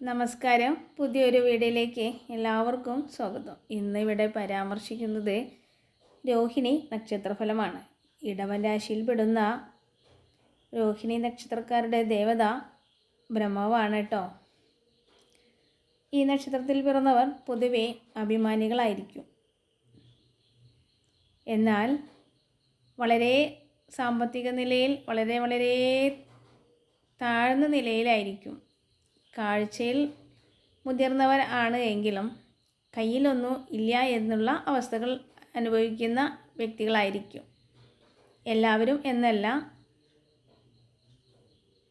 നമസ്കാരം. പുതിയൊരു വീഡിയോയിലേക്ക് എല്ലാവർക്കും സ്വാഗതം. ഇന്ന് ഇവിടെ പരാമർശിക്കുന്നത് രോഹിണി നക്ഷത്രഫലമാണ്. ഇടവൻ രാശിയിൽപ്പെടുന്ന രോഹിണി നക്ഷത്രക്കാരുടെ ദേവത ബ്രഹ്മാവാണ് കേട്ടോ. ഈ നക്ഷത്രത്തിൽ പിറന്നവർ പൊതുവെ അഭിമാനികളായിരിക്കും. എന്നാൽ വളരെ സാമ്പത്തിക നിലയിൽ വളരെ വളരെ താഴ്ന്ന നിലയിലായിരിക്കും. കാഴ്ചയിൽ മുതിർന്നവർ ആണ് എങ്കിലും കയ്യിലൊന്നും ഇല്ല എന്നുള്ള അവസ്ഥകൾ അനുഭവിക്കുന്ന വ്യക്തികളായിരിക്കും. എല്ലാവരും എന്നല്ല.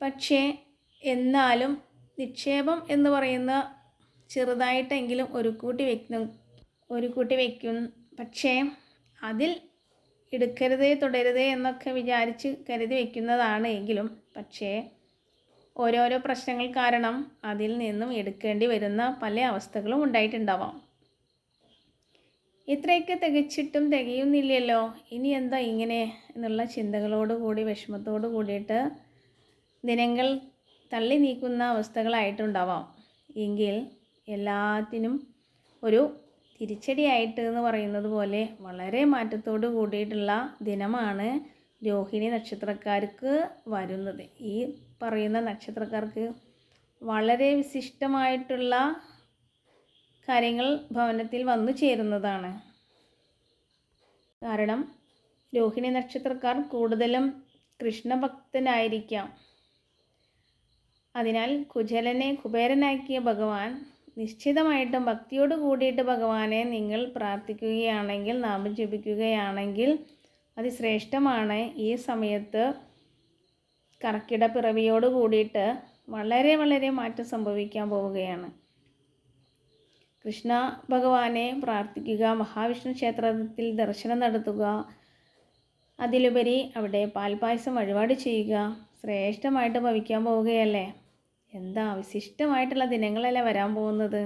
പക്ഷേ എന്നാലും നിക്ഷേപം എന്ന് പറയുന്ന ചെറുതായിട്ടെങ്കിലും ഒരു കൂട്ടി വയ്ക്കും ഒരു കൂട്ടി വയ്ക്കും പക്ഷേ അതിൽ എടുക്കരുതേ തുടരുതേ എന്നൊക്കെ വിചാരിച്ച് കരുതി വയ്ക്കുന്നതാണ് എങ്കിലും പക്ഷേ ഓരോരോ പ്രശ്നങ്ങൾ കാരണം അതിൽ നിന്നും എടുക്കേണ്ടി വരുന്ന പല അവസ്ഥകളും ഉണ്ടായിട്ടുണ്ടാവാം. ഇത്രയൊക്കെ തികച്ചിട്ടും തികയുന്നില്ലല്ലോ. ഇനി എന്താ ഇങ്ങനെ എന്നുള്ള ചിന്തകളോട് കൂടി വിഷമത്തോട് കൂടിയിട്ട് ദിനങ്ങൾ തള്ളി നീക്കുന്ന അവസ്ഥകളായിട്ടുണ്ടാവാം. എങ്കിൽ എല്ലാത്തിനും ഒരു തിരിച്ചടിയായിട്ട് എന്ന് പറയുന്നത് പോലെ വളരെ മാറ്റത്തോട് കൂടിയിട്ടുള്ള ദിനമാണ് രോഹിണി നക്ഷത്രക്കാർക്ക് വരുന്നത്. ഈ പറയുന്ന നക്ഷത്രക്കാർക്ക് വളരെ വിശിഷ്ടമായിട്ടുള്ള കാര്യങ്ങൾ ഭവനത്തിൽ വന്നു ചേരുന്നതാണ്. കാരണം രോഹിണി നക്ഷത്രക്കാർ കൂടുതലും കൃഷ്ണഭക്തനായിരിക്കാം. അതിനാൽ കുചലനെ കുബേരനാക്കിയ ഭഗവാൻ നിശ്ചിതമായിട്ടും ഭക്തിയോട് കൂടിയിട്ട് ഭഗവാനെ നിങ്ങൾ പ്രാർത്ഥിക്കുകയാണെങ്കിൽ നാമം ജപിക്കുകയാണെങ്കിൽ അതിശ്രേഷ്ഠമാണ് ഈ സമയത്ത് കർക്കിട പിറവിയോട് കൂടിയിട്ട് വളരെ വളരെ മാറ്റം സംഭവിക്കാൻ പോവുകയാണ്. കൃഷ്ണ ഭഗവാനെ പ്രാർത്ഥിക്കുക മഹാവിഷ്ണു ക്ഷേത്രത്തിൽ ദർശനം നടത്തുക അതിലുപരി അവിടെ പാൽപായസം വഴിപാട് ചെയ്യുക ശ്രേഷ്ഠമായിട്ട് ഭവിക്കാൻ പോവുകയല്ലേ? എന്താ വിശിഷ്ടമായിട്ടുള്ള ദിനങ്ങളല്ലേ വരാൻ പോകുന്നത്?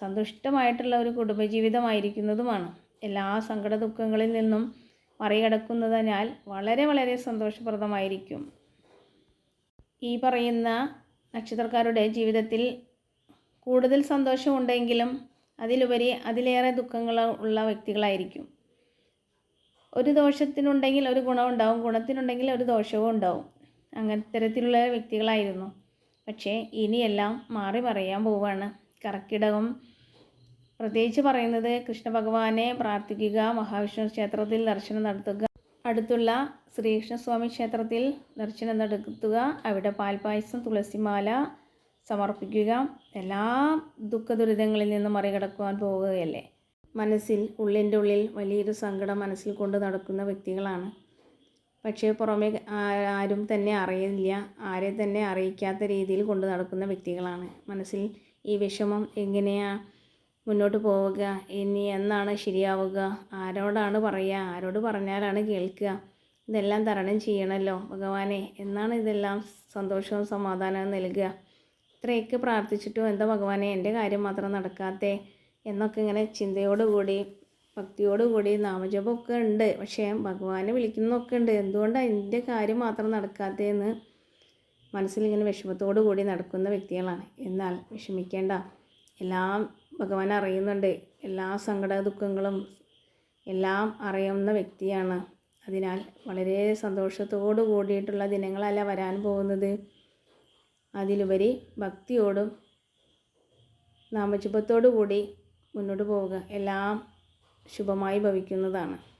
സന്തുഷ്ടമായിട്ടുള്ള ഒരു കുടുംബജീവിതമായിരിക്കുന്നതുമാണ്. എല്ലാ സങ്കട ദുഃഖങ്ങളിൽ നിന്നും മറികടക്കുന്നതിനാൽ വളരെ വളരെ സന്തോഷപ്രദമായിരിക്കും. ഈ പറയുന്ന നക്ഷത്രക്കാരുടെ ജീവിതത്തിൽ കൂടുതൽ സന്തോഷമുണ്ടെങ്കിലും അതിലുപരി അതിലേറെ ദുഃഖങ്ങൾ ഉള്ള വ്യക്തികളായിരിക്കും. ഒരു ദോഷത്തിനുണ്ടെങ്കിൽ ഒരു ഗുണമുണ്ടാവും ഗുണത്തിനുണ്ടെങ്കിൽ ഒരു ദോഷവും ഉണ്ടാവും. അങ്ങനെ തരത്തിലുള്ള വ്യക്തികളായിരുന്നു. പക്ഷേ ഇനിയെല്ലാം മാറി മറിയാൻ പോവുകയാണ് കർക്കിടകം പ്രത്യേകിച്ച് പറയുന്നത് കൃഷ്ണഭഗവാനെ പ്രാർത്ഥിക്കുക മഹാവിഷ്ണു ക്ഷേത്രത്തിൽ ദർശനം നടത്തുക അടുത്തുള്ള ശ്രീകൃഷ്ണസ്വാമി ക്ഷേത്രത്തിൽ ദർശനം നടത്തുക അവിടെ പാൽപ്പായസം തുളസിമാല സമർപ്പിക്കുക എല്ലാ ദുഃഖ ദുരിതങ്ങളിൽ നിന്നും മറികടക്കുവാൻ പോവുകയല്ലേ? മനസ്സിൽ ഉള്ളിന്റെ ഉള്ളിൽ വലിയൊരു സങ്കടം മനസ്സിൽ കൊണ്ട് നടക്കുന്ന വ്യക്തികളാണ്. പക്ഷേ പുറമേ ആരും തന്നെ അറിയില്ല ആരെ തന്നെ അറിയിക്കാത്ത രീതിയിൽ കൊണ്ട് നടക്കുന്ന വ്യക്തികളാണ്. മനസ്സിൽ ഈ വിഷമം എങ്ങനെയാണ് മുന്നോട്ട് പോവുക. ഇനി എന്നാണ് ശരിയാവുക? ആരോടാണ് പറയുക? ആരോട് പറഞ്ഞാലാണ് കേൾക്കുക? ഇതെല്ലാം തരണം ചെയ്യണമല്ലോ ഭഗവാനെ. എന്നാണ് ഇതെല്ലാം സന്തോഷവും സമാധാനവും നൽകുക? ഇത്രയൊക്കെ പ്രാർത്ഥിച്ചിട്ടും എന്താ ഭഗവാനെ? എന്റെ കാര്യം മാത്രം നടക്കാത്തേ? എന്നൊക്കെ ഇങ്ങനെ ചിന്തയോടുകൂടി ഭക്തിയോടുകൂടി നാമജപമൊക്കെ ഉണ്ട്. പക്ഷേ ഭഗവാനെ വിളിക്കുന്നൊക്കെ ഉണ്ട്. എന്തുകൊണ്ടാണ് എന്റെ കാര്യം മാത്രം നടക്കാത്തതെന്ന് മനസ്സിലിങ്ങനെ വിഷമത്തോടു കൂടി നടക്കുന്ന വ്യക്തികളാണ്. എന്നാൽ വിഷമിക്കേണ്ട. എല്ലാം ഭഗവാൻ അറിയുന്നുണ്ട്. എല്ലാ സങ്കട ദുഃഖങ്ങളും എല്ലാം അറിയുന്ന വ്യക്തിയാണ്. അതിനാൽ വളരെ സന്തോഷത്തോടു കൂടിയിട്ടുള്ള ദിനങ്ങളല്ല വരാൻ പോകുന്നത്. അതിലുപരി ഭക്തിയോടും നാമജപത്തോടു കൂടി മുന്നോട്ട് പോവുക എല്ലാം ശുഭമായി ഭവിക്കുന്നതാണ്.